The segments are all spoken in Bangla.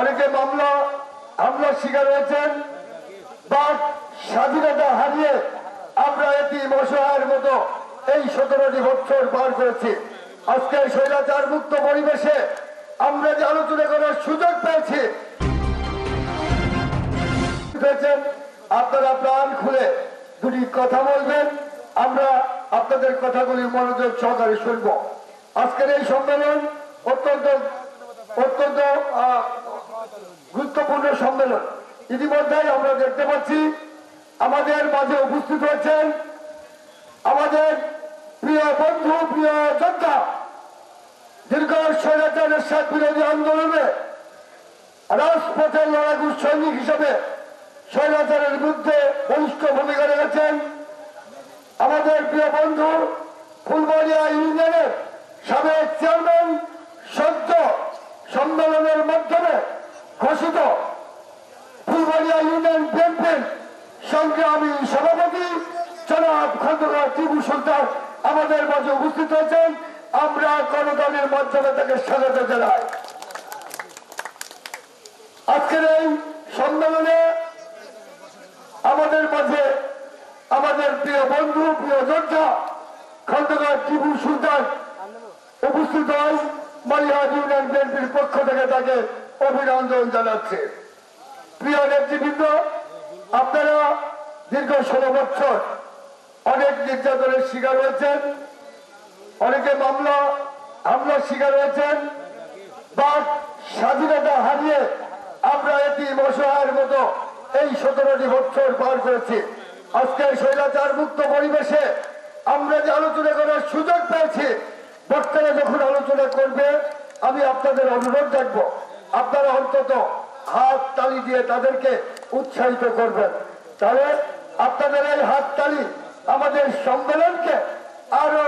অনেকে মামলা হামলার শিকার হয়েছেন বা স্বাধীনতা হারিয়ে আমরা এটি অসহায়ের মতো এই সতেরোটি বছর পার করেছি। আজকে স্বৈরাচার মুক্ত পরিবেশে আমরা যে আলোচনা করার সুযোগ পেয়েছি আপনারা প্রাণ খুলে দুটি কথা বলবেন, আমরা আপনাদের কথাগুলি মনোযোগ সহকারে শুনব। আজকের এই সম্মেলন অত্যন্ত অত্যন্ত ইতিমধ্যেই আমরা দেখতে পাচ্ছি আমাদের মাঝে উপস্থিত হয়েছেন আমাদের প্রিয় বন্ধু, প্রিয় যোদ্ধা, দীর্ঘ স্বৈরাচারের সাত বিরোধী আন্দোলনে রাজপথের লড়াকু সৈনিক হিসেবে স্বৈরাচারের বিরুদ্ধে বলিষ্ঠ ভূমিকা রেখেছেন। আমাদের প্রিয় বন্ধু, ফুলবাড়িয়া ইউনিয়নের ফুলবাড়িয়া ইউনিয়ন বিএনপির সংগ্রামী সভাপতি জনাব খন্দকার টিপু সুলতান আমাদের মাঝে উপস্থিত হয়েছেন। আমরা গণদলের মাধ্যমে তাকে স্বাগত জানাই। আজকের এই সম্মেলনে আমাদের মাঝে আমাদের প্রিয় বন্ধু, প্রিয় যোদ্ধা খন্দকার টিপু সুলতান উপস্থিত হয়। মালিহাট ইউনিয়ন বিএনপির পক্ষ থেকে তাকে অভিনন্দন জানাচ্ছে। প্রিয় নেতৃবৃন্দ, আপনারা দীর্ঘ ষোলো বছর অনেক নির্যাতনের শিকার হয়েছেন, অনেকে মামলা, হামলার শিকার হয়েছেন বা স্বাধীনতা হারিয়ে আমরা এটি অসহায়ের মতো এই সতেরোটি বছর পার করেছি। আজকে স্বৈরাচার মুক্ত পরিবেশে আমরা যে আলোচনা করার সুযোগ পেয়েছি বক্তারা যখন আলোচনা করবে, আমি আপনাদের অনুরোধ রাখব আপনারা অন্তত হাত তালি দিয়ে তাদেরকে উৎসাহিত করবেন। তাহলে আপনাদের এই হাত তালি আমাদের সম্মেলনকে আরও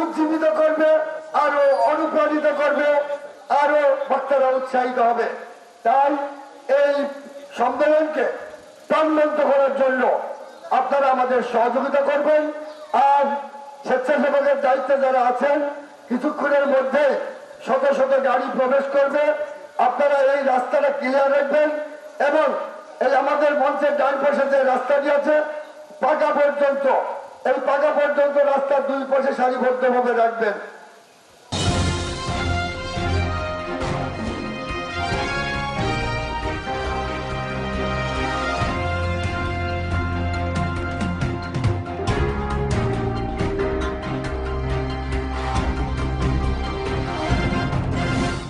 উজ্জীবিত করবে, আরও অনুপ্রাণিত করবে, আরও বক্তারা উৎসাহিত হবে। তাই এই সম্মেলনকে প্রাণবন্ত করার জন্য আপনারা আমাদের সহযোগিতা করবেন। আর স্বেচ্ছাসেবকের দায়িত্বে যারা আছেন, কিছুক্ষণের মধ্যে শত শত গাড়ি প্রবেশ করবে। আপনারা এই রাস্তাটা ক্লিয়ার রাখবেন এবং এই আমাদের মঞ্চের ডান পাশে যে রাস্তাটি আছে, পাকা পর্যন্ত, এই পাকা পর্যন্ত রাস্তার দুই পাশে সারিবদ্ধভাবে রাখবেন।